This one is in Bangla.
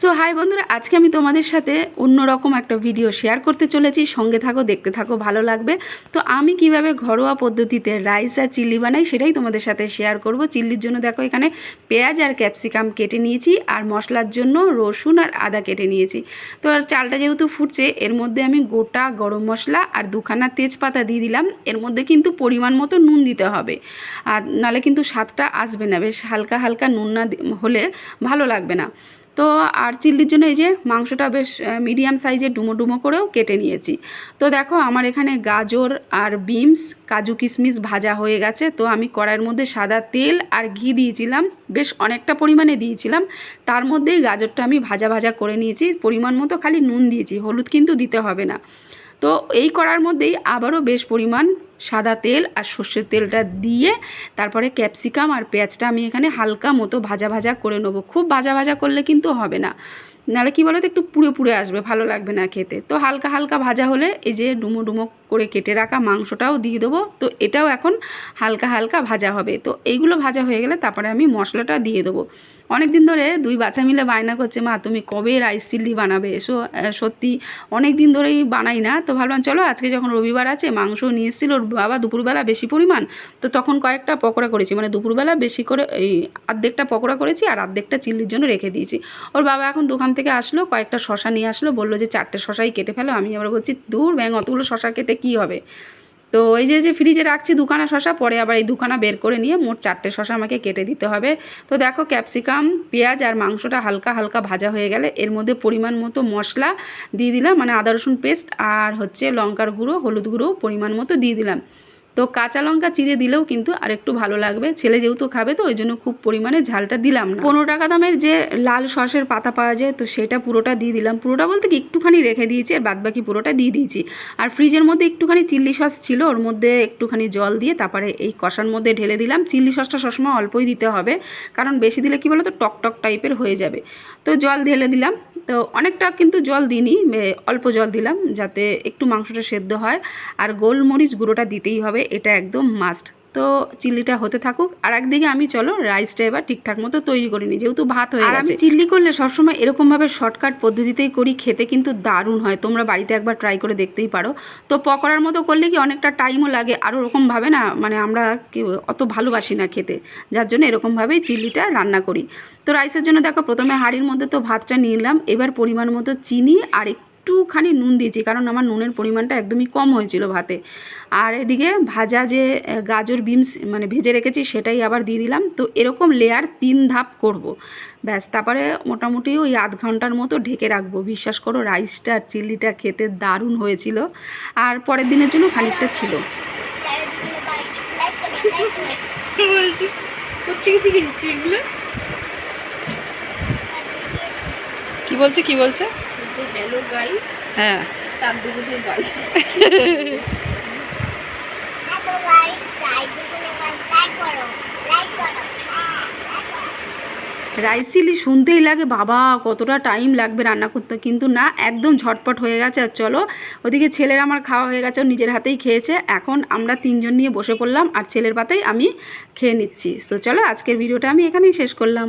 সো হাই বন্ধুরা, আজকে আমি তোমাদের সাথে অন্যরকম একটা ভিডিও শেয়ার করতে চলেছি। সঙ্গে থাকো, দেখতে থাকো, ভালো লাগবে। তো আমি কীভাবে ঘরোয়া পদ্ধতিতে রাইস আর চিল্লি বানাই সেটাই তোমাদের সাথে শেয়ার করব। চিল্লির জন্য দেখো, এখানে পেঁয়াজ আর ক্যাপসিকাম কেটে নিয়েছি আর মশলার জন্য রসুন আর আদা কেটে নিয়েছি। তো আর চালটা যেহেতু ফুটছে, এর মধ্যে আমি গোটা গরম মশলা আর দুখানা তেজপাতা দিয়ে দিলাম। এর মধ্যে কিন্তু পরিমাণ মতো নুন দিতে হবে। আর নালে কিন্তু স্বাদটা আসবে না, বেশ হালকা হালকা নুন না হলে ভালো লাগবে না। তো আর চিল্লির জন্য এই যে মাংসটা বেশ মিডিয়াম সাইজের ডুমো ডুমো করেও কেটে নিয়েছি। তো দেখো আমার এখানে গাজর আর বিনস কাজু কিশমিশ ভাজা হয়ে গেছে। তো আমি কড়াইয়ের মধ্যে সাদা তেল আর ঘি দিয়েছিলাম। বেশ অনেকটা পরিমাণে দিয়েছিলাম। তার মধ্যেই গাজরটা আমি ভাজা ভাজা করে নিয়েছি। পরিমাণ মতো খালি নুন দিয়েছি, হলুদ কিন্তু দিতে হবে না। তো এই করার মধ্যেই আবারও বেশ পরিমাণ সাদা তেল আর সর্ষের তেলটা দিয়ে তারপরে ক্যাপসিকাম আর পেঁয়াজটা আমি এখানে হালকা মতো ভাজা ভাজা করে নেব। খুব ভাজা ভাজা করলে কিন্তু হবে না। নাহলে কী বলো তো একটু পুড়ে পুড়ে আসবে, ভালো লাগবে না খেতে। তো হালকা হালকা ভাজা হলে এই যে ডুমো ডুমো করে কেটে রাখা মাংসটাও দিয়ে দেবো। তো এটাও এখন হালকা হালকা ভাজা হবে। তো এইগুলো ভাজা হয়ে গেলে তারপরে আমি মশলাটা দিয়ে দেবো। অনেক দিন ধরে দুই বাচ্চা মিলে বায়না করছে, মা, তুমি কবে রাইস চিল্লি বানাবে? সো সত্যি অনেক দিন ধরেই বানাই না। তো ভাবলাম, চলো, আজকে যখন রবিবার আছে, মাংস নিয়ে এসেছিল ওর বাবা দুপুরবেলা বেশি পরিমাণ। তো তখন কয়েকটা পকোড়া করেছি। মানে দুপুরবেলা বেশি করে এই অর্ধেকটা পকোড়া করেছি আর অর্ধেকটা চিল্লির জন্য রেখে দিয়েছি। ওর বাবা এখন দোকান থেকে আসলো, কয়েকটা শশা নিয়ে আসলো, বলল যে চারটে শশাই কেটে ফেলো। আমি আবার বলছি, দূর ব্যাং অতগুলো শশা কেটে কী হবে? তো এই যে যে ফ্রিজে রাখছি দুখানা শশা, পরে আবার এই দুখানা বের করে নিয়ে মোট চারটে শশা আমাকে কেটে দিতে হবে। তো দেখো ক্যাপসিকাম পেঁয়াজ আর মাংসটা হালকা হালকা ভাজা হয়ে গেলে, এর মধ্যে পরিমাণ মতো মশলা দিয়ে দিলাম মানে আদা রসুন পেস্ট আর হচ্ছে লঙ্কার গুঁড়ো, হলুদ গুঁড়ো পরিমাণ মতো দিয়ে দিলাম। তো কাঁচা লঙ্কা চিড়ে দিলেও কিন্তু আর একটু ভালো লাগবে। ছেলে যেহেতু খাবে তো ওই জন্য খুব পরিমাণে ঝালটা দিলাম না। পনেরো টাকা দামের যে লাল সসের পাতা পাওয়া যায়, তো সেটা পুরোটা দিয়ে দিলাম। পুরোটা বলতে কি, একটুখানি রেখে দিয়েছি আর বাদ বাকি পুরোটা দিয়ে দিয়েছি। আর ফ্রিজের মধ্যে একটুখানি চিল্লি সস ছিল, ওর মধ্যে একটুখানি জল দিয়ে তারপরে এই কষার মধ্যে ঢেলে দিলাম। চিল্লি সসটা সবসময় অল্পই দিতে হবে, কারণ বেশি দিলে কি বলো তো টক টক টাইপের হয়ে যাবে। তো জল ঢেলে দিলাম। তো অনেকটা কিন্তু জল দিইনি অল্প জল দিলাম, যাতে একটু মাংসটা সেদ্ধ হয়। আর গোলমরিচ গুঁড়োটা দিতেই হবে। এটা একদম মাস্ট তো চিল্লিটা হতে থাকুক আর একদিকে আমি চলো রাইসটা এবার ঠিকঠাক মতো তৈরি করে নিই যেহেতু ভাত হয়ে গেছে আমি চিল্লি করলে সবসময় এরকমভাবে শর্টকাট পদ্ধতিতেই করি খেতে কিন্তু দারুণ হয়। তোমরা বাড়িতে একবার ট্রাই করে দেখতেই পারো। তো পকোড়ার মতো করলে কি অনেকটা টাইমও লাগে আর ওরকমভাবে না মানে আমরা কি অত ভালোবাসি না খেতে। যার জন্য এরকমভাবেই চিল্লিটা রান্না করি। তো রাইসের জন্য দেখো প্রথমে হাঁড়ির মধ্যে তো ভাতটা নিয়ে নিলাম এবার পরিমাণ মতো চিনি আর একটুখানি নুন দিয়েছি, কারণ আমার নুনের পরিমাণটা একদমই কম হয়েছিল ভাতে। আর এদিকে ভাজা যে গাজর বিনস মানে ভেজে রেখেছি সেটাই আবার দিয়ে দিলাম। তো এরকম লেয়ার তিন ধাপ করব। ব্যাস, তারপরে মোটামুটি ওই আধ ঘণ্টার মতো ঢেকে রাখব। বিশ্বাস করো রাইসটা আর চিল্লিটা খেতে দারুণ হয়েছিল। আর পরের দিনের জন্য খানিকটা ছিল। কি বলছে কি বলছে? Hello guys. হ্যাঁ। গাইস রাইস চিলি শুনতেই লাগে বাবা কতটা টাইম লাগবে রান্না করতে। কিন্তু না একদম ঝটপট হয়ে গেছে। আর চলো ওদিকে ছেলের আমার খাওয়া হয়ে গেছে ও নিজের হাতেই খেয়েছে। এখন আমরা তিনজন নিয়ে বসে পড়লাম আর ছেলের পাতেই আমি খেয়ে নিচ্ছি। তো চলো আজকের ভিডিওটা আমি এখানেই শেষ করলাম।